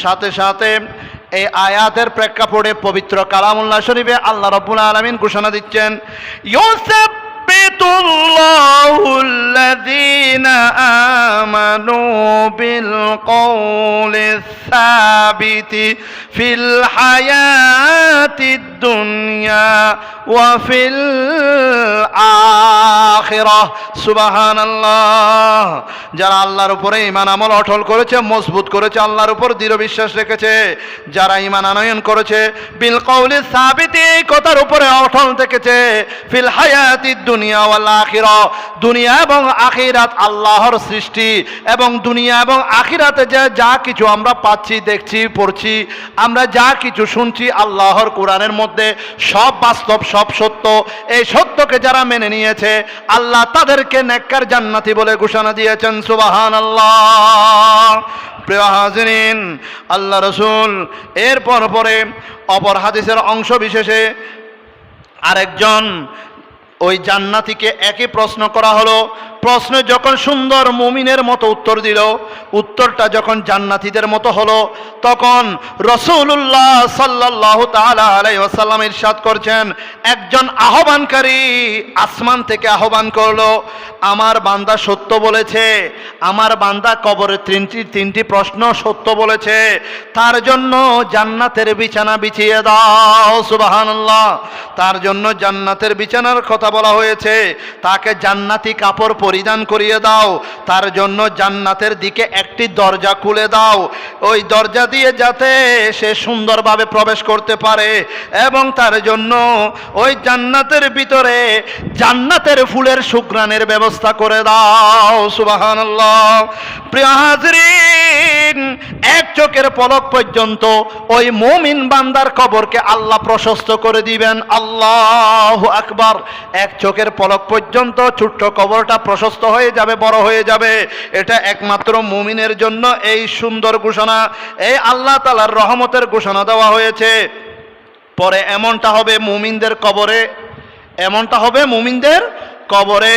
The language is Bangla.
সাথে সাথে এই আয়াতের প্রেক্ষাপটে পবিত্র কালামুল্লাহ শরীফে আল্লাহ রব্বুল আলমিন ঘোষণা দিচ্ছেন يثبت الله الذين آمنوا بالقول الثابت في الحياة الدنيا وفي আখেরা সুবাহান আল্লাহ যারা আল্লাহর উপরে ইমান আমল অটল করেছে, মজবুত করেছে, আল্লাহর উপর দৃঢ় বিশ্বাস রেখেছে, যারা ইমান আনয়ন করেছে, বিল কৌলি সাবিতি কথার উপরে অটল থেকেছে ফিল হায়াতি দুনিয়া ওয়াল আখির। দুনিয়া এবং আখিরাত আল্লাহর সৃষ্টি, এবং দুনিয়া এবং আখিরাতে যে যা কিছু আমরা পাচ্ছি, দেখছি, পড়ছি, আমরা যা কিছু শুনছি আল্লাহর কোরআনের মধ্যে, সব বাস্তব, সব সত্য। এই সত্যকে যারা মেনে নিয়েছে আল্লাহ তাদেরকে নেককার জান্নাতি বলে ঘোষণা দিয়েছেন সুবাহান আল্লাহ প্রিয় হাজরিন, আল্লাহ রসুল এরপর পরে অপর হাদিসের অংশ বিশেষে আরেকজন ওই জান্নাতিকে একই প্রশ্ন করা হলো প্রশ্ন যখন সুন্দর মুমিনের মতো উত্তর দিল, উত্তরটা যখন জান্নাতিদের মতো হলো, তখন রসুল্লাহ সাল্লাহ তালা আলাই ওসাল্লাম ইরশাদ করছেন, একজন আহ্বানকারী আসমান থেকে আহ্বান করল, আমার বান্দা সত্য বলেছে, আমার বান্দা কবরে তিনটি তিনটি প্রশ্ন সত্য বলেছে, তার জন্য জান্নাতের বিছানা বিছিয়ে দাও সুবাহান্লাহ তার জন্য জান্নাতের বিছানার কথা বলা হয়েছে, তাকে জান্নাতি কাপড় পরিধান করিয়ে দাও। তার জন্য জান্নাতের দিকে একটি দরজা খুলে দাও। ওই দরজা দিয়ে যাতে সে সুন্দরভাবে প্রবেশ করতে পারে এবং তার জন্য ওই জান্নাতের ভিতরে জান্নাতের ফুলের শুক্রানের ব্যবস্থা করে দাও। সুবাহ প্রিয় হাজরিন এক চোখের পলক পর্যন্ত ওই মুমিন বান্দার কবরকে আল্লাহ প্রশস্ত করে দিবেন। আল্লাহ আকবার। এক চোখের পলক পর্যন্ত ছোট্ট কবরটা প্রশস্ত হয়ে যাবে, বড় হয়ে যাবে। এটা একমাত্র মুমিনের জন্য এই সুন্দর ঘোষণা। এই আল্লাহ তালার রহমতের ঘোষণা দেওয়া হয়েছে। পরে এমনটা হবে মুমিনদের কবরে। এমনটা হবে মুমিনদের কবরে।